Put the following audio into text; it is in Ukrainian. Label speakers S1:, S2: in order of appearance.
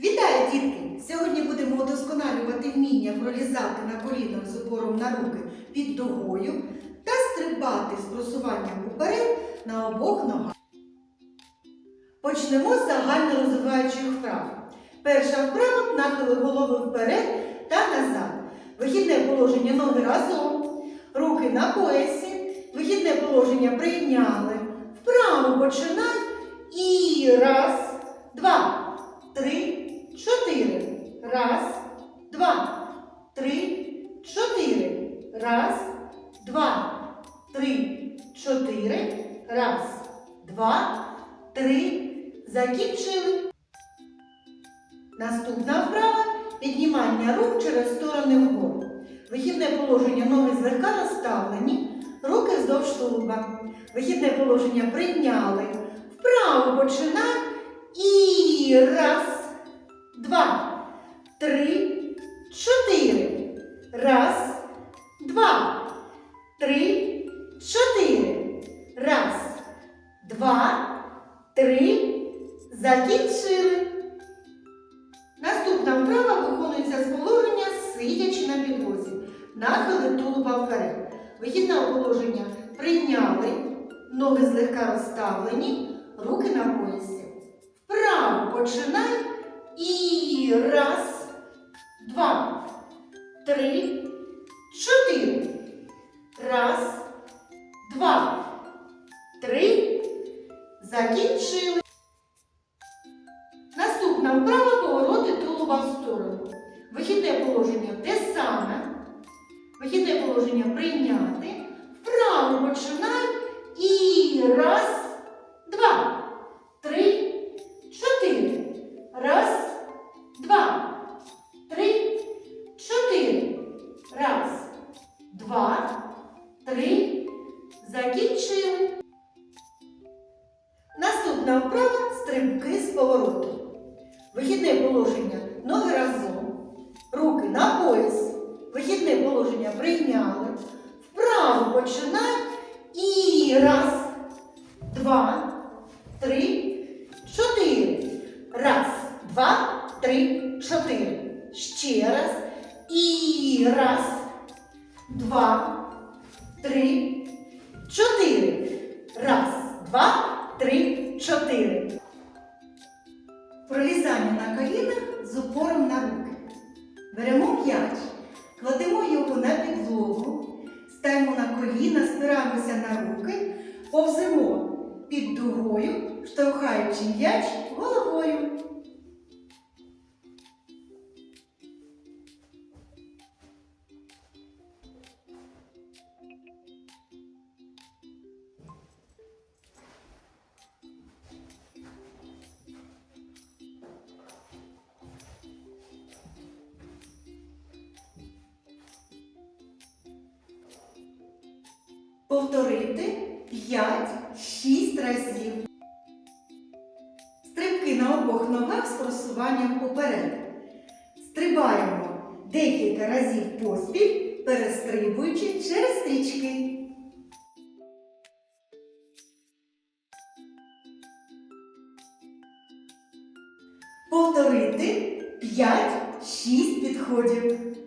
S1: Вітаю, дітки! Сьогодні будемо удосконалювати вміння пролізати на колінах з опором на руки під дугою та стрибати з просуванням уперед на обох ногах. Почнемо з загально розвиваючих вправ. Перша вправа нахили голови вперед та назад. Вихідне положення ноги разом, руки на поясі, вихідне положення прийняли. Вправо починай і раз, два, три, чотири. Раз, два, три, чотири. Раз, два, три, чотири. Раз, два, три. Закінчили. Наступна вправа піднімання рук через сторони вгору. Вихідне положення ноги злегка розставлені, руки вздовж тулуба. Вихідне положення прийняли. Вправо починай. І раз, два, три, чотири. Раз, два, три, чотири. Раз, два, три. Закінчили. Наступна вправа виконується з положення сидячи на підлозі. Нахили тулуба вперед. Вихідне положення прийняли, ноги злегка розставлені, руки на поясі. Вправо починай. І раз, два, три, чотири. Раз, два, три. Закінчили. Наступна вправа повороти тулуба в сторону. Вихідне положення те саме. Вихідне положення прийняти. Вправо починай. Закінчили. Наступна вправа стрибки з повороту. Вихідне положення ноги разом, руки на пояс. Вихідне положення прийняли. Вправо починай. І раз, два, три, чотири. Раз, два, три, чотири. Ще раз. І раз, два, три, чотири. Раз, два, три, чотири. Пролізання на колінах з упором на руки. Беремо м'яч, кладемо його на підлогу, ставимо на коліна, спираємося на руки, повземо під дугою, штовхаючи м'яч головою. Повторити 5-6 разів. Стрибки на обох ногах з просуванням уперед. Стрибаємо декілька разів поспіль, перестрибуючи через стрічки. Повторити 5-6 підходів.